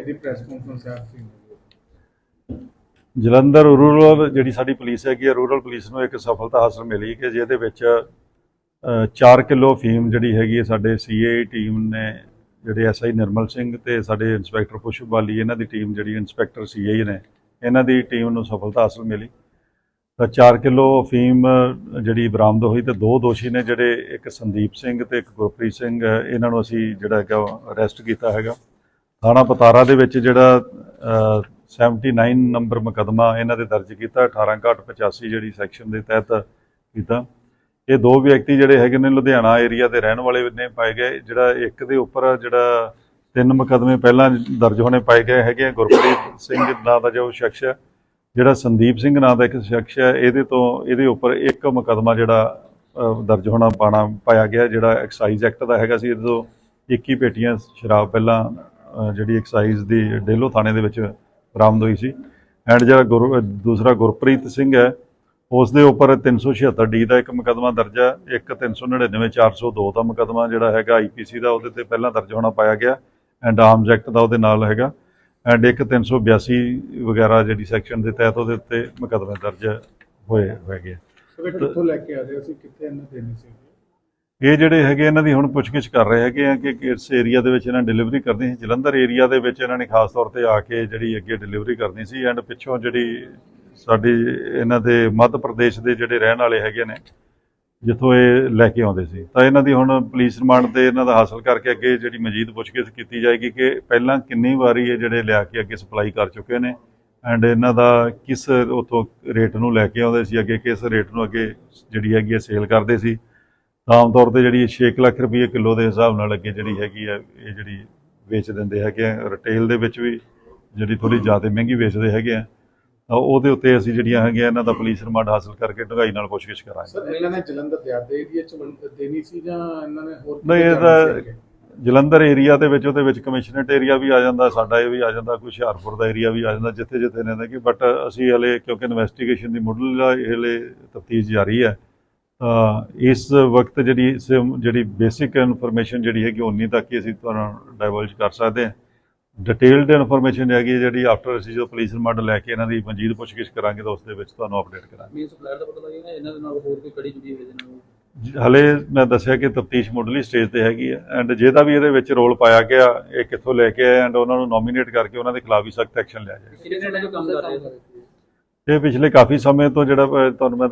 ਅੱਜ ਦੀ press conference ਹੈ ਤੁਸੀਂ ਜਲੰਧਰ ਰੂਰਲ ਜਿਹੜੀ ਸਾਡੀ ਪੁਲਿਸ ਹੈਗੀ ਹੈ ਰੂਰਲ ਪੁਲਿਸ ਨੂੰ ਇੱਕ ਸਫਲਤਾ ਹਾਸਲ ਮਿਲੀ ਕਿ ਜਿਹਦੇ ਵਿੱਚ 4 ਕਿਲੋ ਫੀਮ ਜਿਹੜੀ ਹੈਗੀ ਹੈ ਸਾਡੇ ਸੀਏ ਟੀਮ ਨੇ, ਜਿਹੜੇ ਐਸਆਈ ਨਿਰਮਲ ਸਿੰਘ ਤੇ ਸਾਡੇ ਇੰਸਪੈਕਟਰ ਪੁਸ਼ਪ ਬਾਲੀ ਇਹਨਾਂ ਦੀ ਟੀਮ ਜਿਹੜੀ ਇੰਸਪੈਕਟਰ ਸੀਆਈ ਨੇ, ਇਹਨਾਂ ਦੀ ਟੀਮ ਨੂੰ ਸਫਲਤਾ ਹਾਸਲ ਮਿਲੀ। ਤਾਂ 4 ਕਿਲੋ ਫੀਮ ਜਿਹੜੀ ਬਰਾਮਦ ਹੋਈ ਤੇ ਦੋ ਦੋਸ਼ੀ ਨੇ ਜਿਹੜੇ, ਇੱਕ ਸੰਦੀਪ ਸਿੰਘ ਤੇ ਇੱਕ ਗੁਰਪ੍ਰੀਤ ਸਿੰਘ, ਇਹਨਾਂ ਨੂੰ ਅਸੀਂ ਜਿਹੜਾ ਹੈਗਾ ਅਰੈਸਟ ਕੀਤਾ ਹੈਗਾ। ਥਾਣਾ ਪਤਾਰਾ ਦੇ ਵਿੱਚ ਜਿਹੜਾ ਅ, 79 ਨੰਬਰ ਮੁਕੱਦਮਾ ਇਹਨਾਂ ਦੇ ਦਰਜ ਕੀਤਾ 1885 ਜਿਹੜੀ ਸੈਕਸ਼ਨ ਦੇ ਤਹਿਤ ਕੀਤਾ। ਇਹ ਦੋ ਵਿਅਕਤੀ ਜਿਹੜੇ ਹੈਗੇ ਨੇ ਲੁਧਿਆਣਾ ਏਰੀਆ ਦੇ ਰਹਿਣ ਵਾਲੇ ਨੇ ਪਾਏ ਗਏ। ਜਿਹੜਾ ਇੱਕ ਦੇ ਉੱਪਰ ਜਿਹੜਾ ਤਿੰਨ ਮੁਕੱਦਮੇ ਪਹਿਲਾਂ ਦਰਜ ਹੋਣੇ ਪਾਏ ਗਏ ਹੈਗੇ ਆ। ਗੁਰਪ੍ਰੀਤ ਸਿੰਘ ਨਾਂ ਦਾ ਜੋ ਸ਼ਖਸ ਹੈ ਜਿਹੜਾ ਸੰਦੀਪ ਸਿੰਘ ਨਾਂ ਦਾ ਇੱਕ ਸ਼ਖਸ ਹੈ ਇਹਦੇ ਤੋਂ ਇਹਦੇ ਉੱਪਰ ਇੱਕ ਮੁਕੱਦਮਾ ਜਿਹੜਾ ਦਰਜ ਹੋਣਾ ਪਾਣਾ ਪਾਇਆ ਗਿਆ ਜਿਹੜਾ ਐਕਸਾਈਜ਼ ਐਕਟ ਦਾ ਹੈਗਾ ਸੀ। ਇਹਦੇ ਤੋਂ 21 ਪੇਟੀਆਂ ਸ਼ਰਾਬ ਪਹਿਲਾਂ ਜਿਹੜੀ ਐਕਸਾਈਜ਼ ਦੀ ਡੇਲੋ ਥਾਣੇ ਦੇ ਵਿੱਚ ਬਰਾਮਦ ਹੋਈ ਸੀ। ਐਂਡ ਜਿਹੜਾ ਗੁਰ, ਦੂਸਰਾ ਗੁਰਪ੍ਰੀਤ ਸਿੰਘ ਹੈ ਉਸ ਦੇ ਉੱਪਰ 376 ਡੀ ਦਾ ਇੱਕ ਮੁਕੱਦਮਾ ਦਰਜ ਹੈ। ਇੱਕ 399 402 ਦਾ ਮੁਕੱਦਮਾ ਜਿਹੜਾ ਹੈਗਾ ਆਈਪੀਸੀ ਦਾ, ਉਹਦੇ ਤੇ ਪਹਿਲਾਂ ਦਰਜ ਹੋਣਾ ਪਾਇਆ ਗਿਆ। ਐਂਡ ਆਰਮਸ ਐਕਟ ਦਾ ਉਹਦੇ ਨਾਲ ਹੈਗਾ। ਐਂਡ ਇੱਕ 382 ਵਗੈਰਾ ਜਿਹੜੀ ਸੈਕਸ਼ਨ ਦੇ ਤਹਿਤ ਉਹਦੇ ਉੱਤੇ ਮੁਕੱਦਮੇ ਦਰਜ ਹੋਏ ਹੈਗੇ ਸਰ ਕਿੱਥੋਂ ਲੈ ਕੇ ਆ ਰਹੇ ਸੀ ਕਿੱਥੇ ਇਹਨਾਂ ਦੇਣੀ ਸੀ। ਇਹ ਜਿਹੜੇ ਹੈਗੇ ਇਹਨਾਂ ਦੀ ਹੁਣ ਪੁੱਛਗਿੱਛ ਕਰ ਰਹੇ ਹੈਗੇ ਆ ਕਿ ਕਿਸ ਏਰੀਆ ਦੇ ਵਿੱਚ ਇਹਨਾਂ ਡਿਲੀਵਰੀ ਕਰਨੀ ਸੀ, ਜਲੰਧਰ ਏਰੀਆ ਦੇ ਵਿੱਚ ਇਹਨਾਂ ਨੇ ਖਾਸ ਤੌਰ ਤੇ ਆ ਕੇ ਜਿਹੜੀ ਅੱਗੇ ਡਿਲੀਵਰੀ ਕਰਨੀ ਸੀ ਐਂਡ ਪਿੱਛੋਂ ਜਿਹੜੀ ਸਾਡੀ ਇਹਨਾਂ ਦੇ ਮੱਧ ਪ੍ਰਦੇਸ਼ ਦੇ ਜਿਹੜੇ ਰਹਿਣ ਵਾਲੇ ਹੈਗੇ ਨੇ, ਜਿੱਥੋਂ ਇਹ ਲੈ ਕੇ ਆਉਂਦੇ ਸੀ। ਤਾਂ ਇਹਨਾਂ ਦੀ ਹੁਣ ਪੁਲਿਸ ਰਿਮਾਂਡ ਤੇ ਇਹਨਾਂ ਦਾ ਹਾਸਲ ਕਰਕੇ ਅੱਗੇ ਜਿਹੜੀ ਮਜੀਦ ਪੁੱਛਗਿੱਛ ਕੀਤੀ ਜਾਏਗੀ ਕਿ ਪਹਿਲਾਂ ਕਿੰਨੀ ਵਾਰੀ ਇਹ ਜਿਹੜੇ ਲਿਆ ਕੇ ਅੱਗੇ ਸਪਲਾਈ ਕਰ ਚੁੱਕੇ ਨੇ ਐਂਡ ਇਹਨਾਂ ਦਾ ਕਿਸ ਉਥੋਂ ਰੇਟ ਨੂੰ ਲੈ ਕੇ ਆਉਂਦੇ ਸੀ, ਅੱਗੇ ਕਿਸ ਰੇਟ ਨੂੰ ਅੱਗੇ ਜਿਹੜੀ ਹੈਗੀ ਹੈ ਸੇਲ ਕਰਦੇ ਸੀ। ਆਮ ਤੌਰ ਤੇ ਜਿਹੜੀ 6 ਲੱਖ ਰੁਪਏ ਕਿਲੋ ਦੇ ਹਿਸਾਬ ਨਾਲ ਅੱਗੇ ਜਿਹੜੀ ਹੈਗੀ ਆ ਇਹ ਜਿਹੜੀ ਵੇਚ ਦਿੰਦੇ ਹੈਗੇ ਆ ਰਿਟੇਲ ਦੇ ਵਿੱਚ ਵੀ ਜਿਹੜੀ ਥੋੜੀ ਜ਼ਿਆਦਾ ਮਹਿੰਗੀ ਵੇਚਦੇ ਹੈਗੇ ਆ। ਤਾਂ ਉਹਦੇ ਉੱਤੇ ਅਸੀਂ ਜਿਹੜੀਆਂ ਹੈਗੀਆਂ ਇਹਨਾਂ ਦਾ ਪੁਲਿਸ ਰਿਮਾਂਡ ਹਾਸਲ ਕਰਕੇ ਢੁਗਾਈ ਨਾਲ ਪੁੱਛਗਿੱਛ ਕਰਾਂਗੇ। ਸਰ ਇਹਨਾਂ ਨੇ ਜਲੰਧਰ ਦੇ ਏਰੀਆ ਚ ਦੇਣੀ ਸੀ ਜਾਂ ਇਹਨਾਂ ਨੇ ਹੋਰ ਨਹੀਂ, ਇਹ ਤਾਂ-? ਜਲੰਧਰ ਏਰੀਆ ਦੇ ਵਿੱਚ ਉਹਦੇ ਵਿੱਚ ਕਮਿਸ਼ਨਰੇਟ ਏਰੀਆ ਵੀ ਆ ਜਾਂਦਾ ਸਾਡਾ ਇਹ ਵੀ ਆ ਜਾਂਦਾ ਕੁਝ ਹੁਸ਼ਿਆਰਪੁਰ ਦਾ ਏਰੀਆ ਵੀ ਆ ਜਾਂਦਾ ਜਿੱਥੇ ਜਿੱਥੇ ਨੇ ਕਿ ਬਟ ਅਸੀਂ ਹਲੇ ਕਿਉਂਕਿ ਇਨਵੈਸਟੀਗੇਸ਼ਨ ਦੀ ਮੁੱਢਲਾ ਹਲੇ ਤਫਤੀਸ਼ ਜਾਰੀ ਹੈ। ਇਸ ਵਕਤ ਜਿਹੜੀ ਇਸ ਜਿਹੜੀ ਬੇਸਿਕ ਇਨਫੋਰਮੇਸ਼ਨ ਜਿਹੜੀ ਹੈਗੀ ਉਨੀ ਤੱਕ ਹੀ ਅਸੀਂ ਤੁਹਾਨੂੰ ਡਾਈਵਰਜ ਕਰ ਸਕਦੇ ਹਾਂ। ਡਿਟੇਲਡ ਇਨਫੋਰਮੇਸ਼ਨ ਹੈਗੀ ਹੈ ਜਿਹੜੀ ਆਫਟਰ ਅਸੀਂ ਜੋ ਪੁਲਿਸ ਰਿਮਾਂਡ ਲੈ ਕੇ ਇਹਨਾਂ ਦੀ ਮਨਜੀਦ ਪੁੱਛਗਿੱਛ ਕਰਾਂਗੇ ਤਾਂ ਉਸ ਦੇ ਵਿੱਚ ਤੁਹਾਨੂੰ ਅਪਡੇਟ ਕਰਾਂਗੇ। ਮੇਨ ਸਪਲਾਇਰ ਦਾ ਪਤਾ ਲੱਗੇਗਾ ਇਹਨਾਂ ਦੇ ਨਾਲ ਹੋਰ ਕੋਈ ਕੜੀ ਜੁੜੀ ਹੋਈ ਇਹਦੇ ਨਾਲ ਹਲੇ ਮੈਂ ਦੱਸਿਆ ਕਿ ਤਫਤੀਸ਼ ਮੁੱਢਲੀ ਸਟੇਜ ਤੇ ਹੈਗੀ ਹੈ ਐਂਡ ਜਿਹਦਾ ਵੀ ਇਹਦੇ ਵਿੱਚ ਰੋਲ ਪਾਇਆ ਗਿਆ ਇਹ ਕਿੱਥੋਂ ਲੈ ਕੇ ਆਏ ਐਂਡ ਉਹਨਾਂ ਨੂੰ ਨੋਮੀਨੇਟ ਕਰਕੇ ਉਹਨਾਂ ਦੇ ਖਿਲਾਫ ਵੀ ਸਖਤ ਐਕਸ਼ਨ ਲਿਆ ਜਾਏ। ਇਹ ਪਿਛਲੇ ਕਾਫੀ ਸਮੇਂ ਤੋਂ ਜਿਹੜਾ ਤੁਹਾਨੂੰ ਮੈਂ